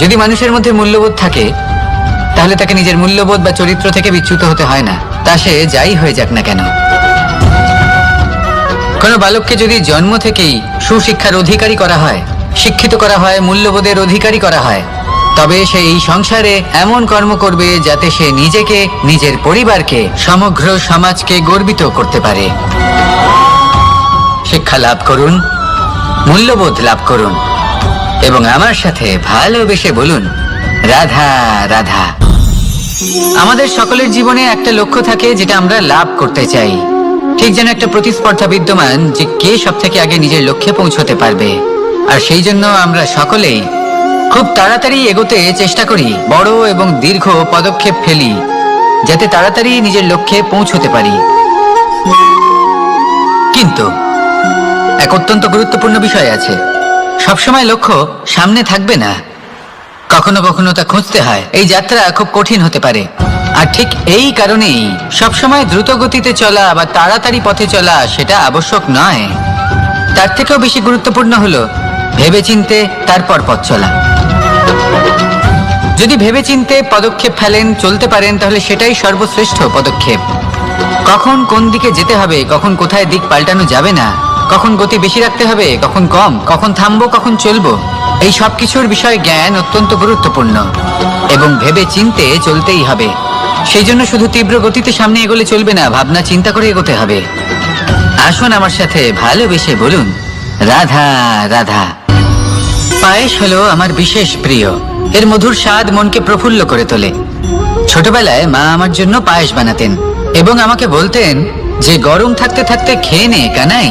যদি মানুষের মধ্যে মূল্যবোধ থাকে, তাহলে তাকে নিজের মূল্যবোধ বা চরিত্র থেকে বিচ্যুত হতে হয় না। তা সে যাই হয়ে যাক না কেন। কোনো বালককে যদি জন্ম থেকেই সুশিক্ষার অধিকারী করা হয়, শিক্ষিত করা হয়, মূল্যবোধের অধিকারী করা হয়, তবে সে এই সংসারে এমন কর্ম করবে যাতে সে নিজেকে, নিজের পরিবারকে, সমগ্র সমাজকে গর্বিত করতে পারে। শিক্ষা লাভ করুন, মূল্যবোধ লাভ করুন। এবং আমার সাথে ভালোবেসে বলুন, রাধা রাধা। আমাদের সকলের জীবনে একটা লক্ষ্য থাকে যেটা আমরা লাভ করতে চাই। ঠিক যেন একটা প্রতিস্পর্ধা বিদ্যমান যে কে সব থেকে আগে নিজের লক্ষ্যে পৌঁছতে পারবে। আর সেই জন্য আমরা সকলেই খুব তাড়াতাড়ি এগোতে চেষ্টা করি, বড় এবং দীর্ঘ পদক্ষেপ ফেলি, যাতে তাড়াতাড়ি নিজের লক্ষ্যে পৌঁছতে পারি। কিন্তু, এক অত্যন্ত গুরুত্বপূর্ণ বিষয় আছে। সবসময় লক্ষ্য সামনে থাকবে না। কখনো কখনো তা খুঁজতে হয়। এই যাত্রা খুব কঠিন হতে পারে। আর ঠিক এই কারণেই সবসময় দ্রুত গতিতে চলা বা তাড়াতাড়ি পথে চলা সেটা আবশ্যক নয়। তার থেকেও বেশি গুরুত্বপূর্ণ হলো ভেবেচিন্তে তারপর পথ চলা। যদি ভেবেচিন্তে পদক্ষেপ ফেলেন, চলতে পারেন, তাহলে সেটাই সর্বশ্রেষ্ঠ পদক্ষেপ। কখন কোন দিকে যেতে হবে, কখন কোথায় দিক পাল্টানো যাবে না কখন গতি বেশি রাখতে হবে, কখন কম, কখন থামবো, কখন চলবো, এই সব কিছুর বিষয়ে জ্ঞান অত্যন্ত গুরুত্বপূর্ণ এবং ভেবে চিনতে চলতেই হবে। সেই জন্য শুধু তীব্র গতিতে সামনে এগোলে চলবে না, ভাবনা চিন্তা করে এগোতে হবে। আসুন আমার সাথে ভালোবেসে বলুন, রাধা রাধা। পায়েস হলো আমার বিশেষ প্রিয়। এর মধুর স্বাদ মনকে প্রফুল্ল করে তোলে। ছোটবেলায় মা আমার জন্য পায়েস বানাতেন এবং আমাকে বলতেন যে গরম থাকতে থাকতে খেয়ে নে, কানাই।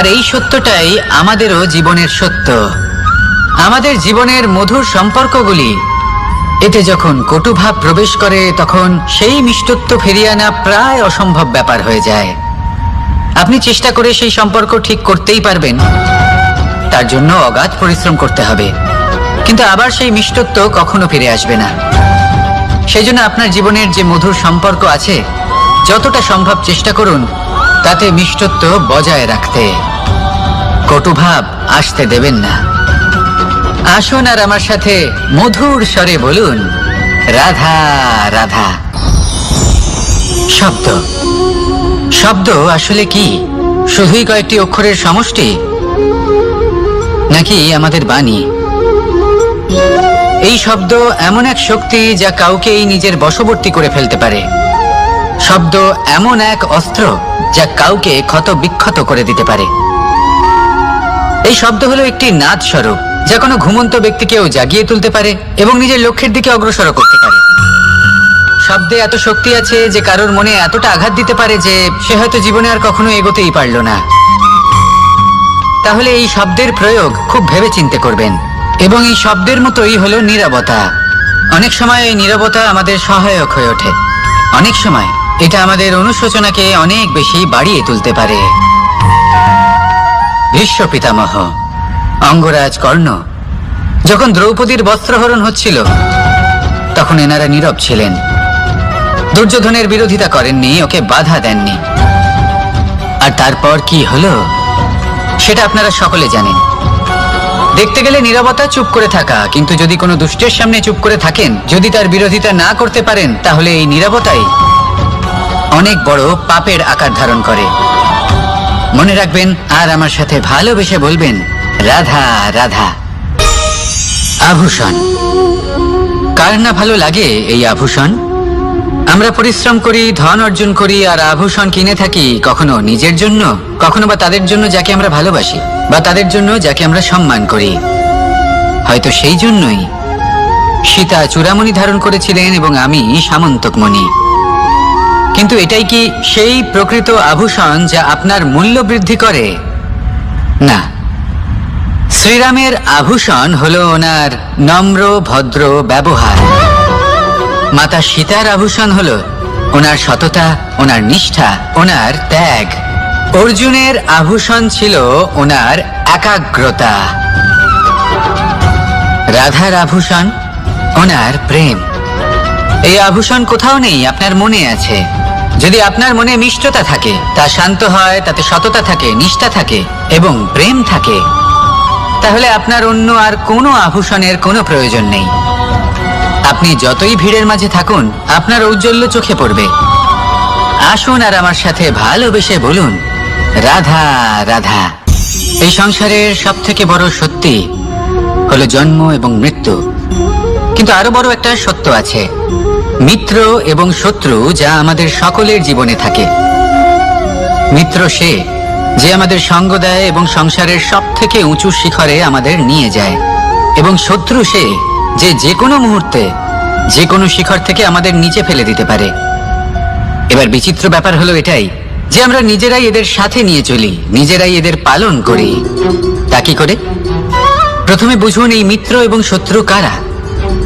আর এই সত্যটাই আমাদেরও জীবনের সত্য। আমাদের জীবনের মধুর সম্পর্কগুলি, এতে যখন কটুভাব প্রবেশ করে, তখন সেই মিষ্টত্ব ফিরিয়ে আনা প্রায় অসম্ভব ব্যাপার হয়ে যায়। আপনি চেষ্টা করে সেই সম্পর্ক ঠিক করতেই পারবেন। তার জন্য অগাধ পরিশ্রম করতে হবে। কিন্তু আবার সেই মিষ্টত্ব কখনো ফিরে আসবে না। সেই জন্য আপনার জীবনের যে মধুর সম্পর্ক আছে, যতটা সম্ভব চেষ্টা করুন, তাতে মিষ্টত্ব বজায় রাখতে। কটুভাব আসতে দেবেন না। আসুন আর আমার সাথে মধুর স্বরে বলুন, রাধা রাধা। শব্দ। শব্দ আসলে কি? শুধুই কয়েকটি অক্ষরের সমষ্টি? নাকি আমাদের বাণী? এই শব্দ এমন এক শক্তি যা কাউকেই নিজের বশবর্তী করে ফেলতে পারে। শব্দ এমন এক অস্ত্র যা কাউকে ক্ষত বিক্ষত করে দিতে পারে। এই শব্দ হলো একটি নাদ স্বরূপ যা কোনো ঘুমন্ত ব্যক্তিকেও জাগিয়ে তুলতে পারে এবং নিজের লক্ষ্যের দিকে অগ্রসর করতে পারে। শব্দে এত শক্তি আছে যে কারোর মনে এতটা আঘাত দিতে পারে যে সে হয়তো জীবনে আর কখনো এগোতেই পারল না। তাহলে এই শব্দের প্রয়োগ খুব ভেবে চিন্তে করবেন, এবং এই শব্দের মতোই হলো নীরবতা। অনেক সময় এই নীরবতা আমাদের সহায়ক হয়ে ওঠে। অনেক সময় এটা আমাদের অনুশোচনাকে অনেক বেশি বাড়িয়ে তুলতে পারে। ভীষ্ম পিতামহ অঙ্গরাজ কর্ণ, যখন দ্রৌপদীর বস্ত্রহরণ হচ্ছিল, তখন এনারা নীরব ছিলেন। দুর্যোধনের বিরোধিতা করেননি, ওকে বাধা দেননি। আর তারপর কি হলো, সেটা আপনারা সকলে জানেন। দেখতে গেলে নীরবতা চুপ করে থাকা, কিন্তু যদি কোনো দুষ্টের সামনে চুপ করে থাকেন, যদি তার বিরোধিতা না করতে পারেন, তাহলে এই নীরবতাই অনেক বড় পাপের আকার ধারণ করে। মনে রাখবেন, আর আমার সাথে ভালোবেসে বলবেন, রাধা রাধা। আভূষণ। কার না ভালো লাগে এই আভূষণ? আমরা পরিশ্রম করি, ধন অর্জন করি, আর আভূষণ কিনে থাকি কখনো নিজের জন্য, কখনো বা তাদের জন্য যাকে আমরা ভালোবাসি, বা তাদের জন্য যাকে আমরা সম্মান করি। হয়তো সেই জন্যই সীতা চূড়ামণি ধারণ করেছিলেন এবং আমি সামন্তকমণি। কিন্তু এটাই কি সেই প্রকৃত আভূষণ যা আপনার মূল্য বৃদ্ধি করে? না। শ্রীরামের আভূষণ হল ওনার নম্র, ভদ্র ব্যবহার। মাতা সীতার আভূষণ হল ওনার সততা, ওনার নিষ্ঠা, ওনার ত্যাগ। অর্জুনের আভূষণ ছিল ওনার একাগ্রতা। রাধার আভূষণ, ওনার প্রেম। এই আভূষণ কোথাও নেই, আপনার মনে আছে। যদি আপনার মনে মিষ্টতা থাকে, তা শান্ত হয়, তাতে সততা থাকে, নিষ্ঠা থাকে এবং প্রেম থাকে, তাহলে আপনার অন্য আর কোনো আভূষণের কোনো প্রয়োজন নেই। আপনি যতই ভিড়ের মাঝে থাকুন, আপনার ঔজ্জ্বল্য চোখে পড়বে। আসুন আর আমার সাথে ভালোবেসে বলুন, রাধা রাধা। এই সংসারের সব থেকে বড় সত্যি হলো জন্ম এবং মৃত্যু। কিন্তু আরও বড় একটা সত্য আছে। মিত্র এবং শত্রু যা আমাদের সকলের জীবনে থাকে। মিত্র সে যে আমাদের সঙ্গ দেয় এবং সংসারের সব থেকে উঁচু শিখরে আমাদের নিয়ে যায়। এবং শত্রু সে যে যে কোনো মুহূর্তে যে কোনো শিখর থেকে আমাদের নিচে ফেলে দিতে পারে। এবার বিচিত্র ব্যাপার হলো এটাই যে আমরা নিজেরাই এদের সাথে নিয়ে চলি, নিজেরাই এদের পালন করি। তা কি করে? প্রথমে বুঝুন এই মিত্র এবং শত্রু কারা?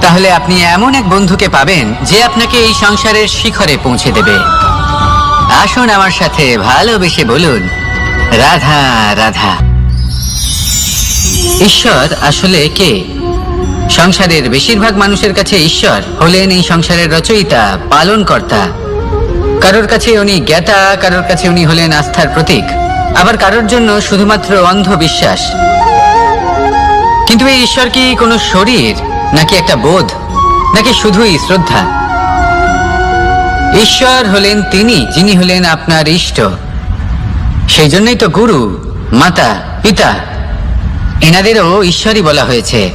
তাহলে আপনি এমন এক বন্ধুকে পাবেন যে আপনাকে এই সংসারের শিখরে পৌঁছে দেবে। আসুন আমার সাথে ভালোবেসে বলুন, রাধা রাধা। ঈশ্বর আসলে কে? সংসারের বেশিরভাগ মানুষের কাছে ঈশ্বর হলেন এই সংসারের রচয়িতা, পালনকর্তা। কারোর কাছে উনি জ্ঞাতা, কারোর কাছে উনি হলেন আস্থার প্রতীক। আবার কারোর জন্য শুধুমাত্র অন্ধবিশ্বাস। কিন্তু এই ঈশ্বর কি কোনো শরীর? নাকি একটা বোধ? নাকি শুধুই শ্রদ্ধা? ঈশ্বর হলেন তিনি, যিনি হলেন আপনার ইষ্ট। সেই জন্যই তো গুরু, মাতা, পিতা, এনাদেরও ঈশ্বরই বলা হয়েছে।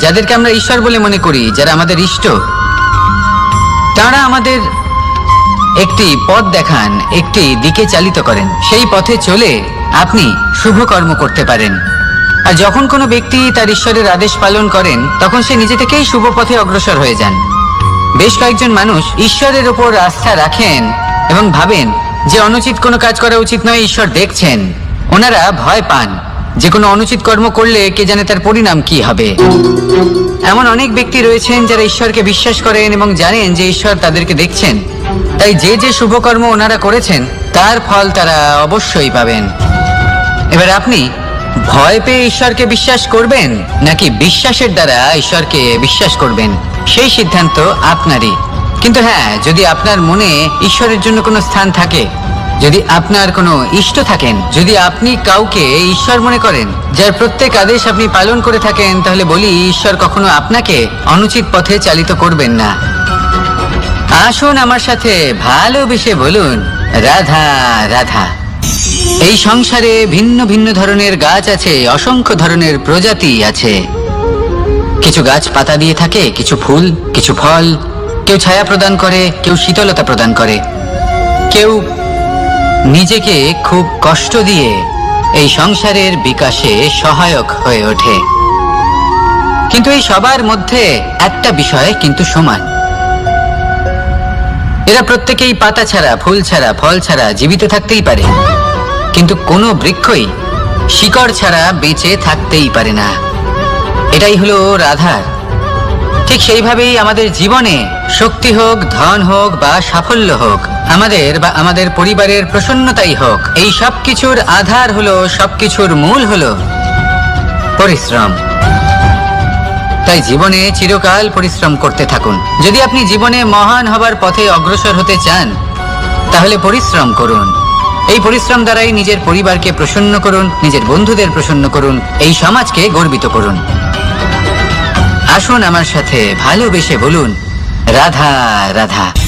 যাদেরকে আমরা ঈশ্বর বলে মনে করি, যারা আমাদের ইষ্ট, তারা আমাদের একটি পথ দেখান, একটি দিকে চালিত করেন। সেই পথে চলে আপনি শুভ কর্ম করতে পারেন। আর যখন কোনো ব্যক্তি তার ঈশ্বরের আদেশ পালন করেন, তখন সে নিজে থেকেই শুভ পথে অগ্রসর হয়ে যান। বেশ কয়েকজন মানুষ ঈশ্বরের ওপর আস্থা রাখেন এবং ভাবেন যে অনুচিত কোনো কাজ করা উচিত নয়, ঈশ্বর দেখছেন। ওনারা ভয় পান যে কোনো অনুচিত কর্ম করলে কে জানে তার পরিণাম কি হবে। এমন অনেক ব্যক্তি রয়েছেন যারা ঈশ্বরকে বিশ্বাস করেন এবং জানেন যে ঈশ্বর তাদেরকে দেখছেন। তাই যে যে শুভকর্ম ওনারা করেছেন, তার ফল তারা অবশ্যই পাবেন। এবার আপনি ভয় পেয়ে ঈশ্বরকে বিশ্বাস করবেন, নাকি বিশ্বাসের দ্বারা ঈশ্বরকে বিশ্বাস করবেন? সেই সিদ্ধান্ত আপনারই। কিন্তু হ্যাঁ যদি আপনার মনে ঈশ্বরের জন্য কোনো স্থান থাকে, যদি আপনার কোনো ইষ্ট থাকেন, যদি আপনি কাউকে ঈশ্বর মনে করেন, যার প্রত্যেক আদেশ আপনি পালন করে থাকেন, তাহলে বলি ঈশ্বর কখনো আপনাকে অনুচিত পথে চালিত করবেন না। আসুন আমার সাথে ভালোবেসে বলুন। রাধা রাধা। এই সংসারে ভিন্ন ভিন্ন ধরনের গাছ আছে, অসংখ্য ধরনের প্রজাতি আছে। কিছু গাছ পাতা দিয়ে থাকে, কিছু ফুল, কিছু ফল। কেউ ছায়া প্রদান করে, কেউ শীতলতা প্রদান করে। কেউ নিজেকে খুব কষ্ট দিয়ে এই সংসারের বিকাশে সহায়ক হয়ে ওঠে। কিন্তু এই সবার মধ্যে একটা বিষয় কিন্তু সমান। এরা প্রত্যেকেই পাতা ছাড়া, ফুল ছাড়া, ফল ছাড়া জীবিত থাকতেই পারে। কিন্তু কোনো বৃক্ষই শিকড় ছাড়া বেঁচে থাকতেই পারে না। এটাই হলো রাধার। ঠিক সেইভাবেই আমাদের জীবনে শক্তি হোক, ধন হোক বা সাফল্য হোক, আমাদের বা আমাদের পরিবারের প্রসন্নতাই হোক, এই সব কিছুর আধার হলো, সবকিছুর মূল হলো পরিশ্রম। তাই জীবনে চিরকাল পরিশ্রম করতে থাকুন। যদি আপনি জীবনে মহান হবার পথে অগ্রসর হতে চান, তাহলে পরিশ্রম করুন। এই পরিশ্রম দ্বারাই নিজের পরিবারকে প্রসন্ন করুন, নিজের বন্ধুদের প্রসন্ন করুন, এই সমাজকে গর্বিত করুন। আসুন আমার সাথে ভালোবেসে বলুন, রাধা রাধা।